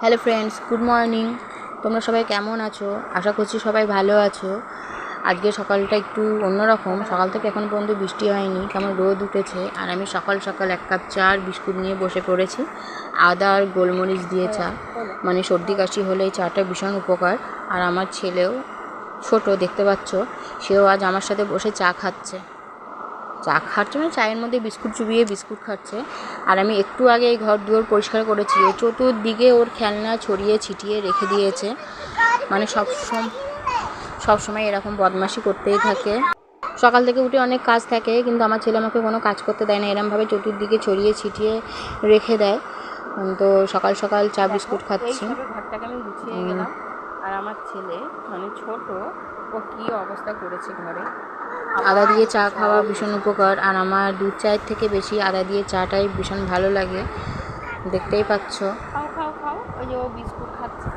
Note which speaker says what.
Speaker 1: Hello friends, good morning. তোমরা সবাই কেমন আছো? আশা করছি সবাই ভালো আছো। আজকে সকালটা একটু অন্যরকম। সকাল থেকে এখন পর্যন্ত বৃষ্টি হয়নি, কেমন রোদ উঠেছে। আর আমি সকাল সকাল এক কাপ চা আর বিস্কুট নিয়ে বসে পড়েছি। আদা আর গোলমরিচ দিয়ে চা। মানে সর্দি কাশি হলে এই চাটা ভীষণ উপকার। আর আমার ছেলেও ছোট, দেখতে পাচ্ছ। সেও আজ আমার সাথে বসে চা খাচ্ছে। চা খাচ্ছে মানে চায়ের মধ্যে বিস্কুট চুবিয়ে বিস্কুট খাচ্ছে। আর আমি একটু আগে এই ঘর দুয়ার পরিষ্কার করেছি। ও চতুর্দিকে ওর খেলনা ছড়িয়ে ছিটিয়ে রেখে দিয়েছে। মানে সব সব সময় এরকম বদমাশি করতেই থাকে। সকাল থেকে উঠে অনেক কাজ থাকে কিন্তু আমার ছেলে আমাকে কোনো কাজ করতে দেয় না। এরমভাবে চতুর্দিকে ছড়িয়ে ছিটিয়ে রেখে দেয়। তো সকাল সকাল চা বিস্কুট খাচ্ছি।
Speaker 2: ঘরটাকে আমি গুছিয়ে গেলাম। আর আমার ছেলে মানে ছোট ও কি অবস্থা করেছে ঘরে?
Speaker 1: আদা দিয়ে চা খাওয়া ভীষণ উপকার, আর আমার দুধ চায়ের থেকে বেশি আদা দিয়ে চাটাই ভীষণ ভালো লাগে দেখতেই পাচ্ছ
Speaker 2: খাও খাও খাও, ওই যে ও বিস্কুট খাচ্ছে?